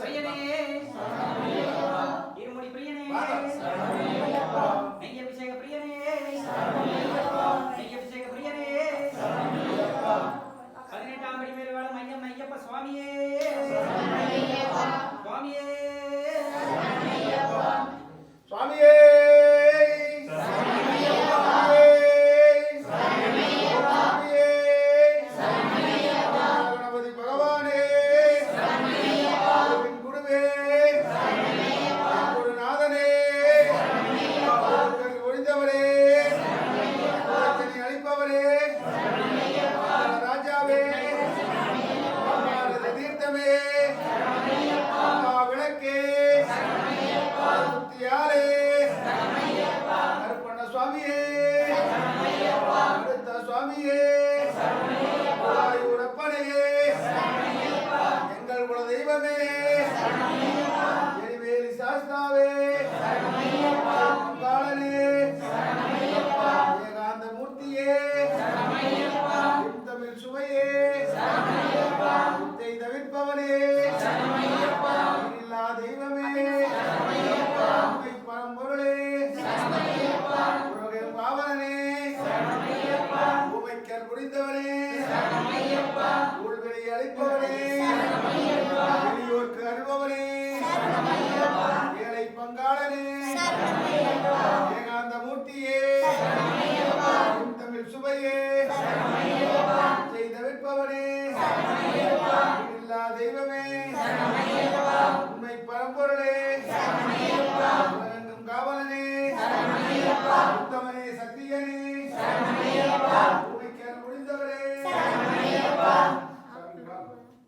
சமயனே Javier. அளிப்பவனே ஊழ்வினை அளிப்பவனே எளியோர்க்கு அருள்பவனே ஏழை பங்காளனே ஏகாந்த மூர்த்தியே தமிழ் சுவையே செய்தவிற்பவனே இல்லா தெய்வமே உண்மை பரம்பொருளே.